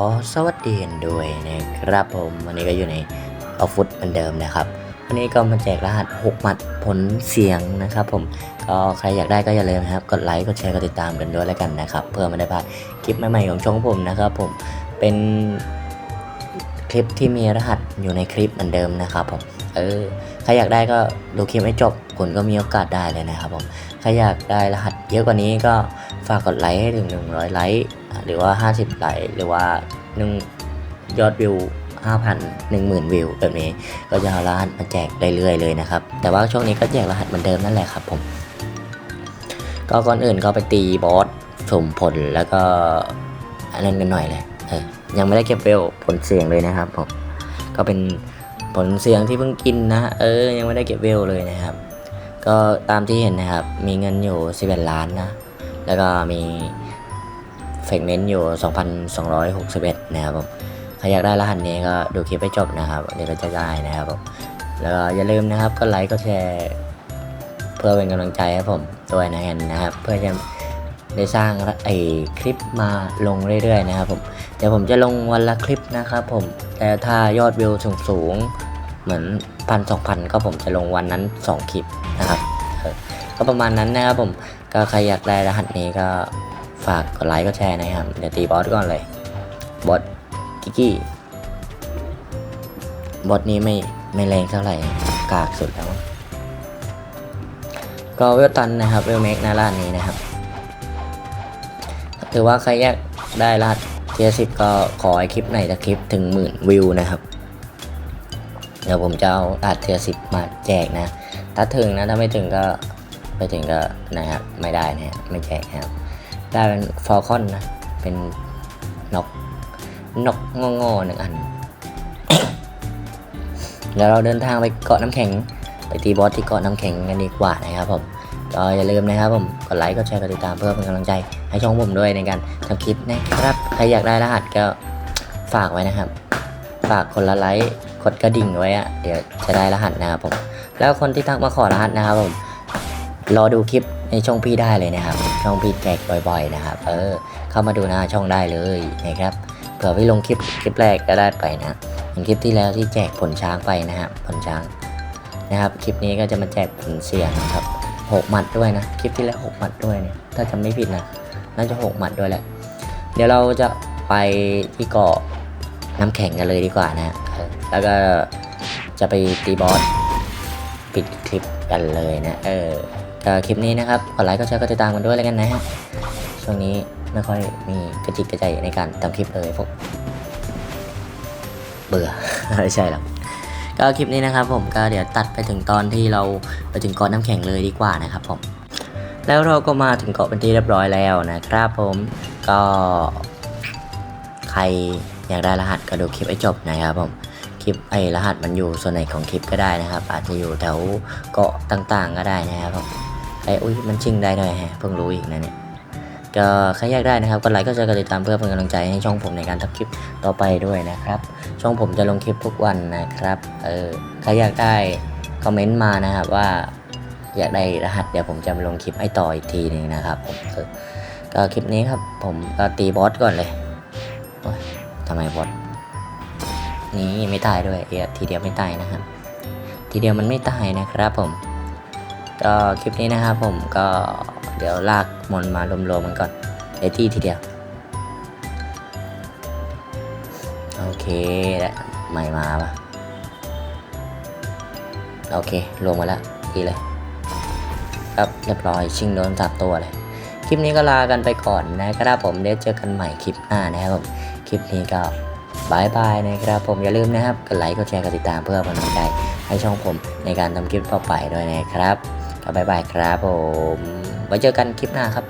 อ๋อสวัสดีกันด้วยนะครับผมวันนี้ก็อยู่ในออฟฟุตเหมือนเดิมนะครับ วันนี้ก็มาแจกรหัส 6 หมัดผลเสียงนะครับ ผมก็ใครอยากได้ก็อย่าลืมนะครับ กดไลค์กดแชร์กดติดตามกันด้วยแล้วกันนะครับ เพื่อไม่ได้พลาดคลิปใหม่ๆของช่องผมนะครับ ผมเป็น คลิปที่มีรหัสอยู่ในคลิปเหมือนเดิมนะครับผม เออ ใครอยากได้ก็ดูคลิปให้จบคุณก็มีโอกาสได้เลยนะครับผม ใครอยากได้รหัสเยอะกว่านี้ก็ฝากกดไลค์ให้ถึง 100 ไลค์ หรือว่า 50 ไลค์ หรือว่าหนึ่งยอดวิว5,000 10,000 วิวแบบนี้ ก็จะเอารหัสมาแจกเรื่อยๆเลยนะครับ แต่ว่าช่วงนี้ก็แจกรหัสเหมือนเดิมนั่นแหละครับผม ก็ก่อนอื่นก็ไปตีบอสสมผลแล้วก็อันนั้นกันหน่อยเลย เออ ยังไม่ได้เก็บเวลผลเสียงเลยนะครับผมก็เป็นผลเสียงที่เพิ่งกินนะเออยังไม่ได้เก็บเวลเลยนะครับ ก็ตามที่เห็นนะครับ มีเงินอยู่11ล้านนะ แล้วก็มีเฟกเมนต์อยู่ 2,261 นะครับผมใครอยากได้รหัสนี้ก็ดูคลิปไปจบนะครับ เดี๋ยวก็จะได้นะครับผมแล้วก็อย่าลืมนะครับก็ไลค์ก็แชร์ เพื่อเป็นกำลังใจให้ผมด้วยนะฮะนะครับ เพื่อจะ ได้สร้างไอคลิปมาลงเรื่อยๆนะครับผมเดี๋ยวผมจะลงวันละคลิปนะครับผมแต่ถ้ายอดวิวสูงๆเหมือนพันสองพันก็ผมจะลงวันนั้น 2 คลิปนะครับก็ประมาณนั้นนะครับผมก็ใครอยากได้รหัสนี้ก็ฝากกดไลค์ก็แชร์นะครับเดี๋ยวตีบอสก่อนเลยบอสกิกกี้บอสนี้ไม่ไม่แรงเท่าไหร่กากสุดแล้วก็เวลตันนะครับเวลเมกนะร้านนี้นะครับ ถือว่าใครอยากได้รหัสเทียสิบก็ขอให้คลิปไหนจะคลิปถึงหมื่นวิวนะครับ เดี๋ยวผมจะเอารหัสเทียสิบมาแจกนะ ถ้าถึงนะถ้าไม่ถึงก็ไม่ถึงก็นะครับไม่ได้นะฮะไม่แจกนะครับได้เป็นฟอลคอนนะเป็นนกนกงอๆหนึ่งอันเดี๋ยวเราเดินทางไปเกาะน้ำแข็ง ไปตีบอสที่เกาะน้ำแข็งกันดีกว่านะครับผมก็อย่าลืมนะครับผมกดไลค์กดแชร์กดติดตามเพื่อเป็นกำลังใจให้ช่องผมด้วยในการทำคลิปนะครับใครอยากได้รหัสก็ฝากไว้นะครับ ฝากคนละไลค์กดกระดิ่งไว้อะเดี๋ยวจะได้รหัสนะครับผมแล้วคนที่ทักมาขอรหัสนะครับผมรอดูคลิปในช่องพี่ได้เลยนะครับ ช่องพี่แจกบ่อย ๆ นะครับ เออ เข้ามาดูหน้าช่องได้เลยนะครับเผื่อพี่ลงคลิปคลิปแรกก็ได้ไปนะอย่างคลิปที่แล้วที่แจกผลช้างไปนะครับผลช้าง นะครับ คลิปนี้ก็จะมาแจกผลเสียงนะครับหกหมัดด้วยนะ คลิปที่แล้วหกหมัดด้วยเนี่ย ถ้าจำไม่ผิดนะ น่าจะหกหมัดด้วยแหละ เดี๋ยวเราจะไปที่เกาะน้ำแข็งกันเลยดีกว่านะแล้วก็จะไปตีบอสปิดคลิปกันเลยนะ เออคลิปนี้นะครับกดไลค์ก็แชร์ก็ติดตามกันด้วยแล้วกันนะฮะ ช่วงนี้ไม่ค่อยมีกระจิกกระใจในการทำคลิปเลยพวกเบื่อไม่ใช่หรอก ก็คลิปนี้นะครับผมก็เดี๋ยวตัดไปถึงตอนที่เราไปถึงเกาะน้ำแข็งเลยดีกว่านะครับผม แล้วเราก็มาถึงเกาะเป็นที่เรียบร้อยแล้วนะครับผมก็ใครอยากได้รหัสก็ดูคลิปให้จบนะครับผมคลิปไอ้รหัสมันอยู่ส่วนไหนของคลิปก็ได้นะครับ อาจจะอยู่แถวเกาะต่างๆ ก็ได้นะครับผมไอ้อุ้ยมันชิงได้ด้วยฮะเพิ่งรู้อีกนะเนี่ย ก็ใครอยากได้นะครับก็ไลค์ก็แชร์กดติดตามเพื่อเป็นกำลังใจให้ช่องผมในการทำคลิปต่อไปด้วยนะครับ ช่องผมจะลงคลิปทุกวันนะครับเออใครอยากได้คอมเมนต์มานะครับว่าอยากได้รหัสเดี๋ยวผมจะมาลงคลิปให้ต่ออีกทีหนึงนะครับผมก็คลิปนี้ครับผมก็ตีบอสก่อนเลยทำไมบอสนี่ไม่ตายด้วยเอยทีเดียวไม่ตายนะครับ ทีเดียวมันไม่ตายนะครับผม ก็คลิปนี้นะครับผมก็ เดี๋ยวลากมอนมารวมๆมันก่อนไอที่ทีเดียว โอเคแล้วไม่มาปะโอเคลงมาแล้วดีเลยครับเรียบร้อยชิงโดนสับตัวเลย คลิปนี้ก็ลากันไปก่อนนะครับผมเดี๋ยวเจอกันใหม่คลิปหน้านะครับผมคลิปนี้ก็บายบายนะครับผมอย่าลืมนะครับกดไลค์กดแชร์กดติดตามเพื่อเป็นกำลังใจให้ช่องผมในการทำคลิปต่อไปด้วยนะครับ ก็บายบายครับผม ไว้เจอกันคลิปหน้าครับ